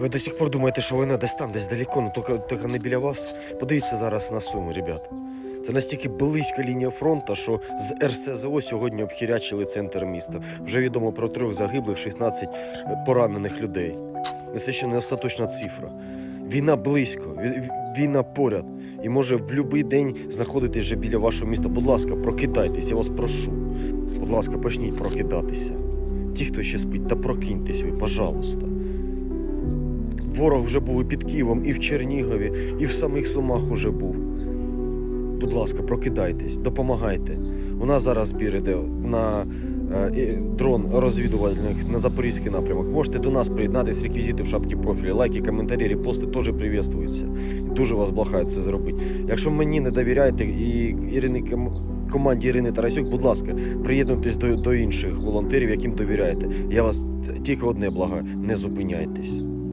Ви до сих пор думаєте, що вона десь там, десь далеко, ну тільки, тільки не біля вас. Подивіться зараз на суми, ребят. Це настільки близька лінія фронту, що з РСЗО сьогодні обхірячили центр міста. Вже відомо про трьох загиблих, 16 поранених людей. Це ще не остаточна цифра. Війна близько, ві- ві- війна поряд. І може в будь-який день знаходитись вже біля вашого міста. Будь ласка, прокидайтесь, я вас прошу. Будь ласка, почніть прокидатися. Ті, хто ще спить, та прокиньтесь ви, пожалуйста. Ворог вже був і під Києвом, і в Чернігові, і в самих Сумах уже був. Будь ласка, прокидайтесь, допомагайте. У нас зараз збір іде на е, дрон розвідувальних на запорізький напрямок. Можете до нас приєднатись, реквізити в шапці профілі, лайки, коментарі, репости теж привітствуються. Дуже вас благаю це зробити. Якщо мені не довіряєте і Ірині команді Ірини Тарасюк, будь ласка, приєднуйтесь до, до інших волонтерів, яким довіряєте. Я вас тільки одне благаю, не зупиняйтесь.